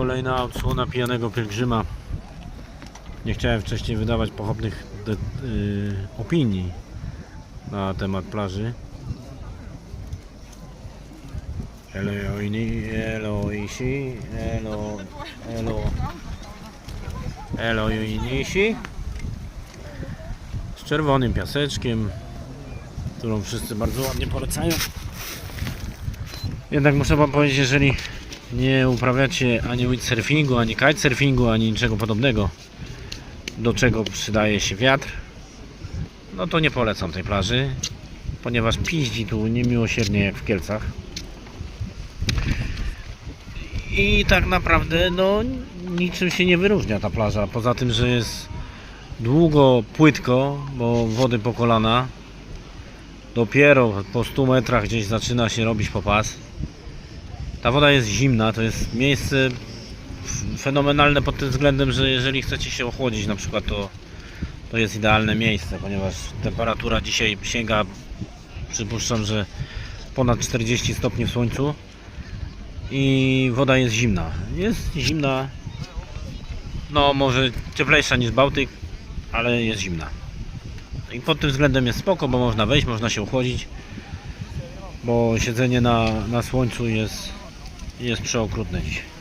Kolejna odsłona pijanego pielgrzyma. Nie chciałem wcześniej wydawać pochopnych de- y, opinii na temat plaży. Elo Joini, Elo Elo, Elo, Elo Joinishi. Z czerwonym piaseczkiem, którą wszyscy bardzo ładnie polecają. Jednak muszę wam powiedzieć, jeżeli nie uprawiacie ani windsurfingu, ani kitesurfingu, ani niczego podobnego, do czego przydaje się wiatr, no to nie polecam tej plaży, ponieważ piździ tu niemiłosiernie jak w Kielcach. I tak naprawdę no niczym się nie wyróżnia ta plaża, poza tym, że jest długo, płytko, bo wody po kolana. Dopiero po 100 metrach gdzieś zaczyna się robić popas. Ta woda jest zimna, to jest miejsce fenomenalne pod tym względem, że jeżeli chcecie się ochłodzić na przykład, to, to jest idealne miejsce, ponieważ temperatura dzisiaj sięga, przypuszczam, że ponad 40 stopni w słońcu i woda jest zimna. Jest zimna, no może cieplejsza niż Bałtyk, ale jest zimna. I pod tym względem jest spoko, bo można wejść, można się ochłodzić, bo siedzenie na, na słońcu jest, jest przeokrutne dzisiaj.